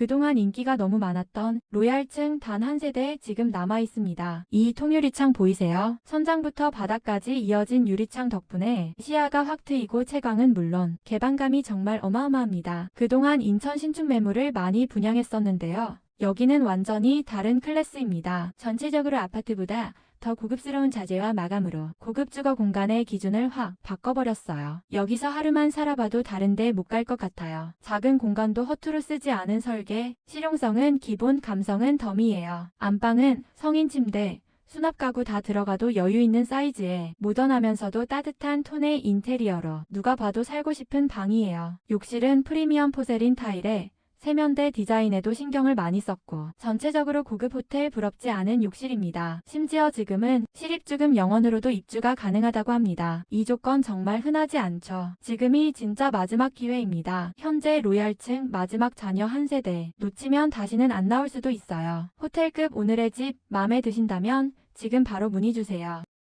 그동안 인기가 너무 많았던 로얄층 단 한 세대 지금 남아 있습니다. 이 통유리창 보이세요? 천장부터 바닥까지 이어진 유리창 덕분에 시야가 확 트이고 채광은 물론 개방감이 정말 어마어마합니다. 그동안 인천 신축 매물을 많이 분양했었는데요. 여기는 완전히 다른 클래스입니다. 전체적으로 아파트보다 더 고급스러운 자재와 마감으로 고급 주거 공간의 기준을 확 바꿔버렸어요. 여기서 하루만 살아봐도 다른데 못 갈 것 같아요. 작은 공간도 허투루 쓰지 않은 설계, 실용성은 기본, 감성은 덤이에요. 안방은 성인 침대, 수납 가구 다 들어가도 여유 있는 사이즈에 모던하면서도 따뜻한 톤의 인테리어로 누가 봐도 살고 싶은 방이에요. 욕실은 프리미엄 포세린 타일에 세면대 디자인에도 신경을 많이 썼고 전체적으로 고급 호텔 부럽지 않은 욕실입니다. 심지어 지금은 실입주금 영원으로도 입주가 가능하다고 합니다. 이 조건 정말 흔하지 않죠. 지금이 진짜 마지막 기회입니다. 현재 로얄층 마지막 자녀 한 세대 놓치면 다시는 안 나올 수도 있어요. 호텔급 오늘의 집 마음에 드신다면 지금 바로 문의 주세요.